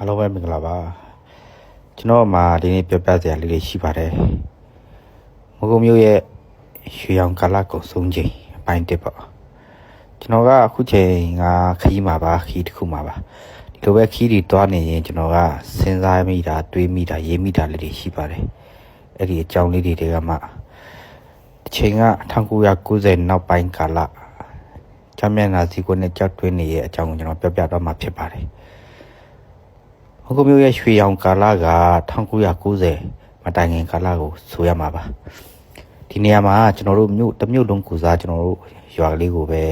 အားလုံးပဲမင်္ဂလာပါကျွန်တော်မှာဒီနေ့ပြောပြစရာလေးတွေရှိပါတယ်မကုံမျိုးရဲ့ရွှေရောင်ကာလကုံဆုံးချိန်အပိုင်းတစ်ပေါ့ကျွန်တော်ကအခုချိန်ကခီးမှာပါခီးတစ်ခုမှာပါဒီလိုပဲခီးတွေတွားနေရင်ကျွန်တော်ကစဉ်းစားမိတာတွေးမိတာရေးမိတာလေးတွေရှိပါတယ်အဲ့ဒီအကြောင်းလေးတွေတွေကမှအချိန်က1990နောက်ပိုင်းကာလချမ်းမြနာစီကိုနဲ့ကြောက်တွင်းနေရဲ့အကြောင်းကိုကျွန်တော်ပြောပြတော့မှာဖြစ်ပါတယ် ဟောကမျိုးရဲ့ရွှေရောင်ကာလက1990မတိုင်ခင်ကာလကိုဆိုရမှာပါဒီနေရာမှာကျွန်တော်တို့မြို့တစ်မြို့လုံးကူစားကျွန်တော်တို့ရွာကလေးကိုပဲ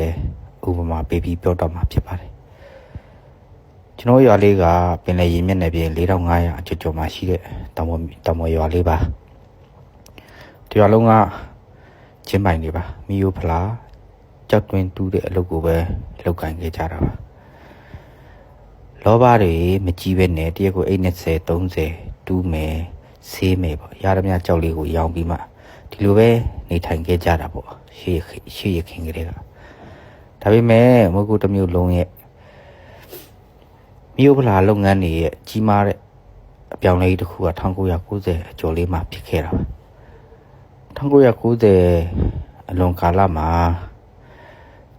ဥပမာပေးပြီးပြောတော့မှာဖြစ်ပါတယ်ကျွန်တော်ရွာလေးကပင်လယ်ရေမျက်နှာပြင်4500အကျော်ကျော်မှာရှိတဲ့တောင်ပေါ်တောင်ပေါ်ရွာလေးပါဒီရွာလုံးကချင်းပိုင်နေပါမီယိုဖလာကြောက်တွင်းတူးတဲ့အလုပ်ကိုပဲလုပ်ကင်ခဲ့ကြတာပါ လောဘတွေမကြီးပဲနဲ့တရက်ကိုအိတ်20 30တူးမယ်ဆေးမယ်ပေါ့ရရမြကြောက်လေးကိုရောင်းပြီးမှဒီလိုပဲနေထိုင်ခဲ့ကြတာပေါ့ရှေ့ရှေ့ရခင်ကလေးကဒါပေမဲ့မဟုတ်ကူတစ်မျိုးလုံးရဲ့မြို့ဖလာလုပ်ငန်းတွေရဲ့ကြီးမားတဲ့အပြောင်းလဲတစ်ခုက1990အကျော်လေးမှာဖြစ်ခဲ့တာပါ1990အလွန်ကာလမှာ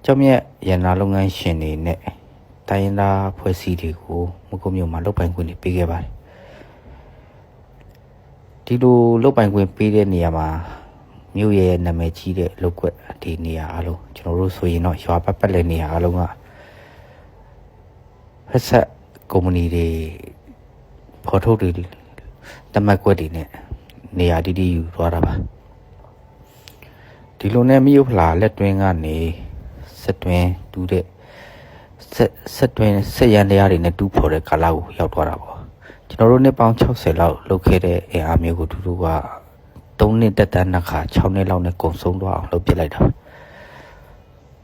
ကျောင်းမြတ်ရန်နာလုပ်ငန်းရှင်တွေနဲ့ တိုင်းရင်းသားဖွဲ့စည်းတွေကိုမကုတ်မြို့မှာလုတ်ပိုင်ခွင့်တွေပေးခဲ့ပါတယ်ဒီလိုလုတ်ပိုင်ခွင့်ပေးတဲ့နေရာမှာမြို့ရဲ့နာမည်ကြီးတဲ့လုတ်ကွက်ဒီနေရာအလုံးကျွန်တော်တို့ဆိုရင်တော့ရွာပတ်ပတ်လည်နေရာအလုံးကဖက်ဆက်ကုမ္ပဏီတွေဖော်ထုတ်တွေတမတ်ကွက်တွေနဲ့နေရာတည်တည်ယူသွားတာပါဒီလိုနဲ့မြို့ဖလာလက်တွင်းကနေဆက်တွင်းတူးတဲ့ ဆက်ဆက်တွင်ဆက်ရန်တရားတွေနဲ့တူးဖော်တဲ့ကာလကိုရောက်သွားတာပေါ့ကျွန်တော်တို့နှစ်ပေါင်း60လောက်လုပ်ခဲ့တဲ့အင်အားမျိုးကိုတူတူက3နှစ်တက်တန်းနှစ်ခါ6နှစ်လောက်နဲ့ကုံဆုံးသွားအောင်လုပ်ပစ်လိုက်တာ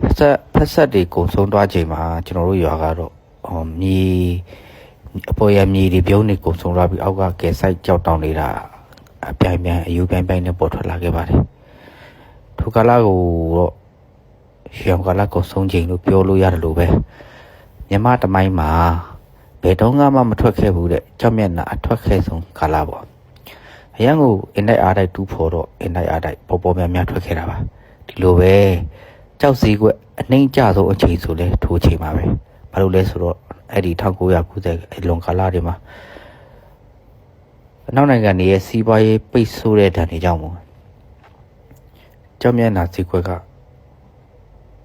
ဖက်ဆက်ဖက်ဆက်တွေကုံဆုံးသွားချိန်မှာကျွန်တော်တို့ရွာကတော့ဟောမြေအပေါ်ရမြေတွေပြုံးနေကုံဆုံးသွားပြီးအောက်ကကဲဆိုင်ကြောက်တောင်နေတာအပြိုင်ပြိုင်အယူပြိုင်ပြိုင်နဲ့ပေါ်ထွက်လာခဲ့ပါတယ်ထိုကာလကိုတော့ ရှောင်းကလာကိုဆုံးချိန်လို့ပြောလို့ရတယ်လို့ပဲမြမတမိုင်းမှာဘယ်တော့မှမထွက်ခဲ့ဘူးတဲ့ကြောက်မျက်နှာအထွက်ခဲ့ဆုံးကာလပေါ့အရန်ကိုအင်တိုက်အားတိုက်တူးဖော်တော့အင်တိုက်အားတိုက်ပေါ်ပေါ်များများထွက်ခဲ့တာပါဒီလိုပဲကြောက်စည်းကွက်အနှိမ့်ကြဆုံးအချိန်ဆိုလဲထိုးချိန်ပါပဲဘာလို့လဲဆိုတော့အဲ့ဒီ1990အလွန်ကာလတွေမှာအနောက်နိုင်ငံတွေရဲ့စီးပွားရေးပိတ်ဆို့တဲ့ဒဏ်တွေကြောင့်မို့ကြောက်မျက်နှာစည်းကွက်က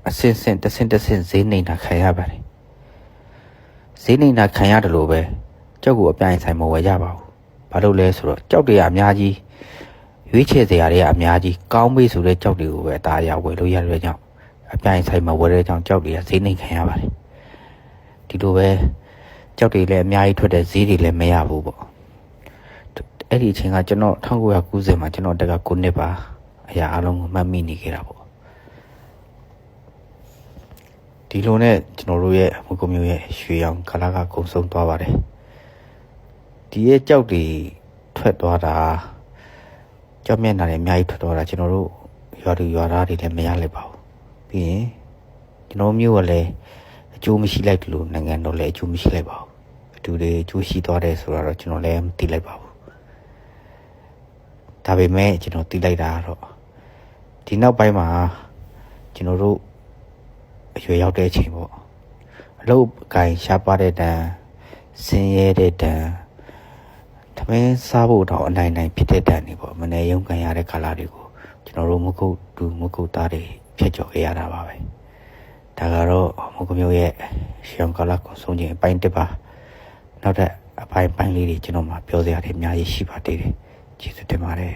အစင်စင်တဆင်တဆင်ဈေးနေတာခံရပါတယ်ဈေးနေတာခံရတယ်လို့ပဲကြောက်ကိုအပြိုင်ဆိုင်မဝယ်ကြပါဘူးဘာလို့လဲဆိုတော့ကြောက်တွေကအများကြီးရွေးချယ်စရာတွေကအများကြီးကောင်းပြီဆိုတဲ့ကြောက်တွေကိုပဲအသားအရဝယ်လို့ရတဲ့ကြောင့်အပြိုင်ဆိုင်မဝယ်တဲ့ကြောင့်ကြောက်တွေကဈေးနေခံရပါတယ်ဒီလိုပဲကြောက်တွေလည်းအများကြီးထွက်တဲ့ဈေးတွေလည်းမရဘူးပေါ့အဲ့ဒီအချိန်ကကျွန်တော်1990မှာကျွန်တော်တက်က9နှစ်ပါအရာအလုံးကိုမှတ်မိနေခဲ့တာပေါ့ ဒီလိုနဲ့ကျွန်တော်တို့ရဲ့မုတ်ကုံမျိုးရဲ့ရွှေရောင်ကာလာကကုံဆုံးသွားပါတယ်ဒီရဲ့ကြောက်တွေထွက်သွားတာကြောက်မျက်နှာတွေအများကြီးထွက်သွားတာကျွန်တော်တို့ရွာသူရွာသားတွေလည်းမရလိုက်ပါဘူးပြီးရင်ကျွန်တော်မျိုးကလည်းအကျိုးမရှိလိုက်တယ်လို့နိုင်ငံတော်လည်းအကျိုးမရှိလိုက်ပါဘူးအတူတွေအကျိုးရှိသွားတယ်ဆိုတော့ကျွန်တော်လည်းမသိလိုက်ပါဘူးဒါပေမဲ့ကျွန်တော်သိလိုက်တာကတော့ဒီနောက်ပိုင်းမှာကျွန်တော်တို့ အရွယ်ရောက်တဲ့အချိန်ပေါ့အလုတ်ကိုင်ရှားပါတဲ့တန်ဆင်းရဲတဲ့တန်သမင်းစားဖို့တော့အနိုင်နိုင်ဖြစ်တဲ့တန်တွေပေါ့မနေရုံကန်ရတဲ့ခါလာတွေကိုကျွန်တော်တို့မကုတ်တူမကုတ်သားတွေဖြတ်ကျော်ခဲ့ရတာပါပဲဒါကတော့မကုတ်မျိုးရဲ့ရှောင်းကလာကိုဆုံးခြင်းအပိုင်းတစ်ပါနောက်ထပ်အပိုင်းပိုင်းလေးတွေကျွန်တော်မှပြောစရာတွေအများကြီးရှိပါသေးတယ်ကျေးဇူးတင်ပါတယ်